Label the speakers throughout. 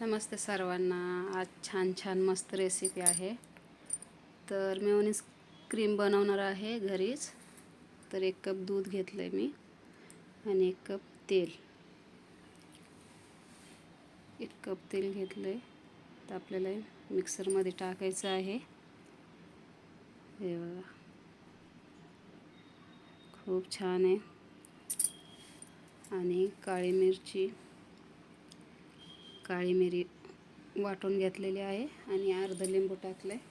Speaker 1: नमस्ते सर्वांना. आज छान छान मस्त रेसिपी आहे. तर मेयोनीज क्रीम बनवणार आहे घरीच. तर एक कप दूध घेतलं आहे मी आणि एक कप तेल. एक कप तेल घेतलं आहे तर आपल्याला मिक्सरमध्ये टाकायचं आहे. हे बघा. खूप छान आहे. आणि काळी मिरची. काळी मिरी वाटून घेतलेली आहे आणि अर्ध लिंबू टाकलं आहे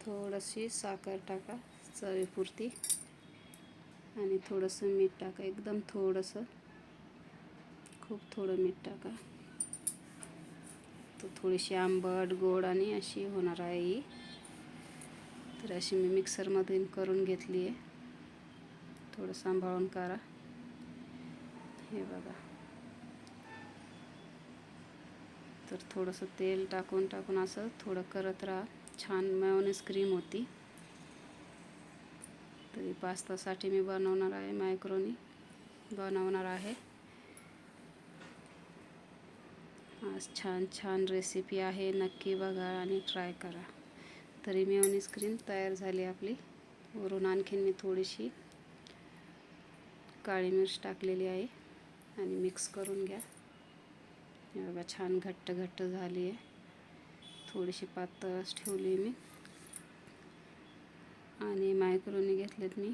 Speaker 1: थोडीशी साखर टाका चवीपुरती. आणि थोडंसं मीठ टाका एकदम थोडंसं. खूप थोडं मीठ टाका. तो थोडीशी आंबट गोड आणि अशी होणार आहे ही. तर अशी मी मिक्सरमधून करून घेतली आहे. थोडं सांभाळून करा. हे बघा. तर थोडंसं तेल टाकून टाकून असं थोडं करत राहा. छान मॅयोनीज क्रीम होती. तरी पास्तासाठी मी बनवणार आहे मायक्रोनी बनवणार आहे. आज छान छान रेसिपी आहे. नक्की बघा आणि ट्राय करा. तरी मी क्रीम तयार झाली आपली. वरून आणखीन मी थोडीशी काळी मिर्च टाकलेली आहे आणि मिक्स करून घ्या. बघा छान घट्ट घट्ट झाली आहे. थोडीशी पातळच ठेवली मी. आणि मायक्रोनी घेतलेत मी.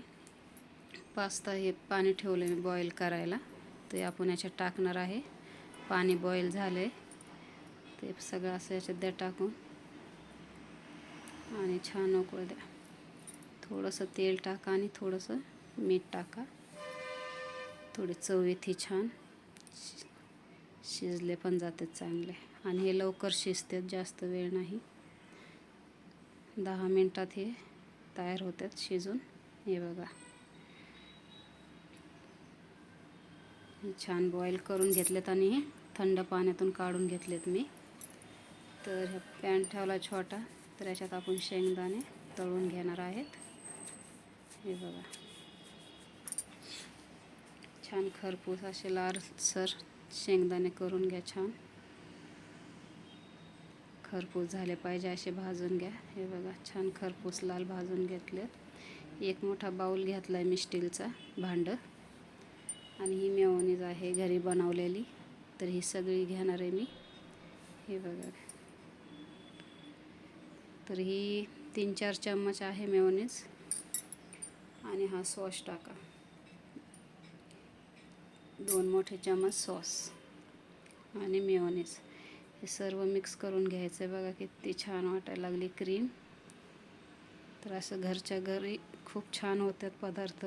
Speaker 1: पास्ता हे पाणी ठेवलं मी बॉईल करायला. ते आपण याच्यात टाकणार आहे. पाणी बॉईल झालं आहे ते सगळं असं याच्यात द्या टाकून. आणि छान उकळू द्या. थोडंसं तेल टाका आणि थोडंसं मीठ टाका. थोडी चव येते छान. शिजले पण जाते चांगले. आणि हे लवकर शिजतात जास्त वेळ नाही. दहा मिनटात हे तयार होतात शिजून. हे बघा. छान बॉईल करून घेतलेत आणि हे थंड पाण्यातून काढून घेतलेत मी. तर ह्या पॅन ठेवला छोटा. तर याच्यात आपण शेंगदाणे तळून घेणार आहेत. हे बघा. छान खरपूस असे लालसर शेंगदाणे करून घ्या छान. खरपूस झाले पाहिजे असे भाजून घ्या. हे बघा छान खरपूस लाल भाजून घेतलेत. एक मोठा बाऊल घेतला आहे मी स्टीलचा भांडं. आणि ही मेवणीज आहे घरी बनवलेली. तर ही सगळी घेणार आहे मी. हे बघा. तर ही तीन चार चम्मच आहे मेवणीज आणि हा सॉस टाका. दोन मोठे चम्मच सॉस आणि मेयोनीज. हे सर्व मिक्स करून घ्यायचं आहे बघा किती छान वाटायला लागली क्रीम. तर असं घरच्या घरी खूप छान होतात पदार्थ.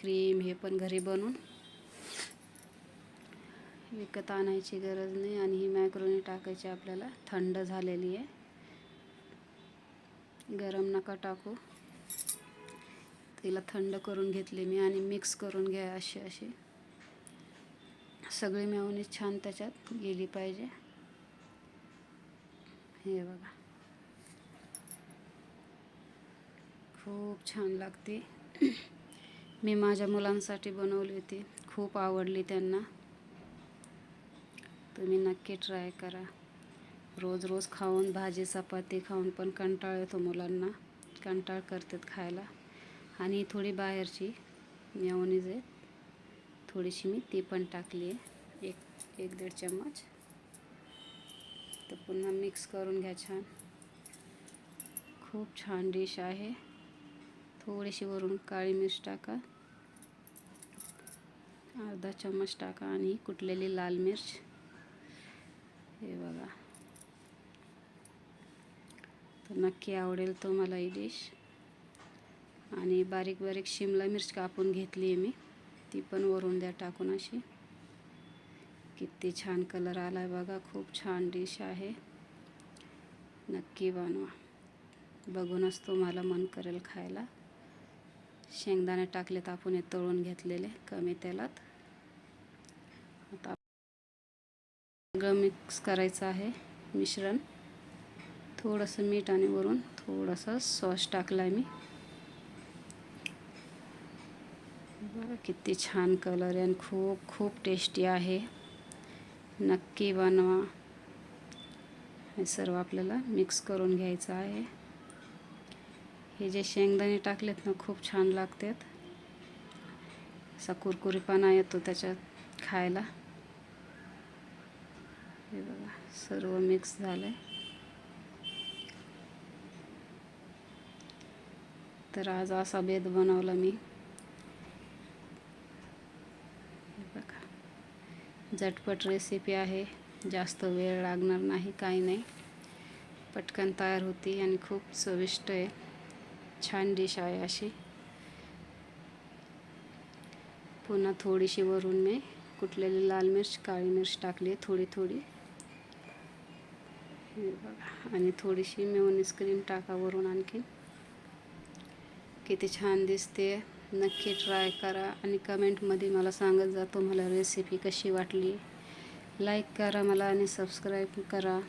Speaker 1: क्रीम हे पण घरी बनवून. विकत आणायची गरज नाही आणि ही मॅक्रोनी टाकायची आपल्याला. थंड झालेली आहे. गरम नका टाकू. तिला थंड करून घेतली मी आणि मिक्स करून घ्या अशी अशी. सगळी मेवणी छान त्याच्यात गेली पाहिजे. हे बघा. खूप छान लागते. मी माझ्या मुलांसाठी बनवली होती. खूप आवडली त्यांना. तुम्ही नक्की ट्राय करा. रोज रोज खाऊन भाजी चपाती खाऊन पण कंटाळ येतो मुलांना. कंटाळ करतात खायला. आणि थोडी बाहेरची मेवणीज आहे थोडीशी मी ती पण टाकली आहे. एक एक दीड चम्मच. तर पुन्हा मिक्स करून घ्या छान. खूप छान डिश आहे. थोडीशी वरून काळी मिर्च टाका. अर्धा चम्मच टाका आणि कुटलेली लाल मिर्च. हे बघा. तर नक्की आवडेल तो मला ही डिश आणि बारीक बारीक शिमला मिर्च कापून घेतली आहे मी. ती पण वरून द्या टाकून अशी. किती छान कलर आला आहे बघा. खूप छान डिश आहे. नक्की बनवा. बघूनच तुम्हाला मन करेल खायला. शेंगदाणे टाकलेत आपण हे तळून घेतलेले कमी तेलात. आता सगळं मिक्स करायचं आहे मिश्रण. थोडंसं मीठ आणि वरून थोडंसं सॉस टाकला आहे मी. बघा किती छान कलर आहे आणि खूप खूप टेस्टी आहे. नक्की बनवा. हे सर्व आपल्याला मिक्स करून घ्यायचं आहे. हे जे शेंगदाणे टाकलेत ना खूप छान लागतात. असा कुरकुरीपणा येतो त्याच्यात खायला. हे बघा सर्व मिक्स झालं आहे तर आज असा बेद बनवला मी. हे बघा. झटपट रेसिपी आहे. जास्त वेळ लागणार नाही काही नाही. पटकन तयार होती आणि खूप चविष्ट आहे. छान डिश आहे अशी. पुन्हा थोडीशी वरून मी कुटलेली लाल मिर्च काळी मिर्च टाकली थोडी थोडी. हे बघा. आणि थोडीशी मेवनीस क्रीम टाका वरून आणखी किती छान दिसते. नक्की ट्राय करा आणि कमेंटमध्ये मला सांगत जा तुम्हाला रेसिपी कशी वाटली. लाईक करा मला आणि सबस्क्राईब करा.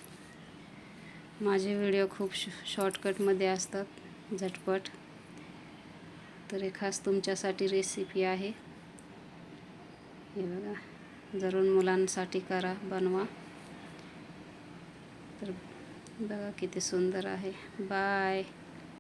Speaker 1: माझे व्हिडिओ खूप श शॉर्टकटमध्ये असतात. झटपट. तर हे खास तुमच्यासाठी रेसिपी आहे. हे बघा. जरूर मुलांसाठी करा बनवा. तर बघा किती सुंदर आहे. बाय